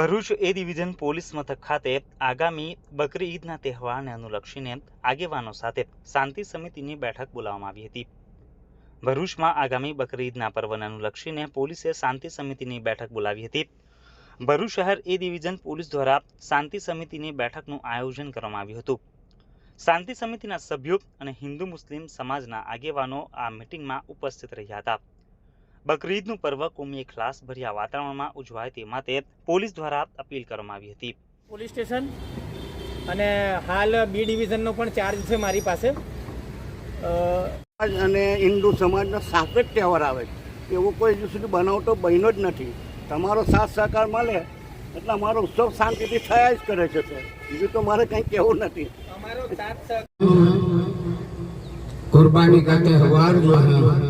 ભરૂચ એ division police મથક ખાતે આગામી બકરી ઈદના તહેવારને અનુલક્ષીને આગેવાનો સાથે શાંતિ સમિતિની બેઠક બોલાવવામાં આવી હતી. ભરૂચમાં આગામી બકરી ઈદના પર્વને અનુલક્ષીને પોલીસે શાંતિ સમિતિની બેઠક બોલાવી હતી. ભરૂચ શહેર એ ડિવિઝન પોલીસ દ્વારા શાંતિ સમિતિની બેઠકનું આયોજન કરવામાં આવ્યું હતું. શાંતિ સમિતિના સભ્યો અને હિન્દુ મુસ્લિમ સમાજના આગેવાનો આ મિટિંગમાં ઉપસ્થિત રહ્યા હતા. બકરીદનું પર્વ કોમી ખલાસભર્યા વાતાવરણમાં ઉજવાય તે માટે પોલીસ દ્વારા અપીલ કરવામાં આવી હતી. પોલીસ સ્ટેશન અને હાલ બી ડિવિઝનનો પણ ચાર્જ છે મારી પાસે. અને હિન્દુ સમાજનો સાથે તહેવાર આવે છે. એવો કોઈ હજુ સુધી બનાવતો બન્યો જ નથી. તમારો સાથ સહકાર મળે એટલે અમારો ઉત્સવ શાંતિથી થયા જ કરે છે બીજું તો મારે કંઈ કહેવું નથી. અમારો સાથ સહકાર કુરબાની કાતે હવાર જોવાનું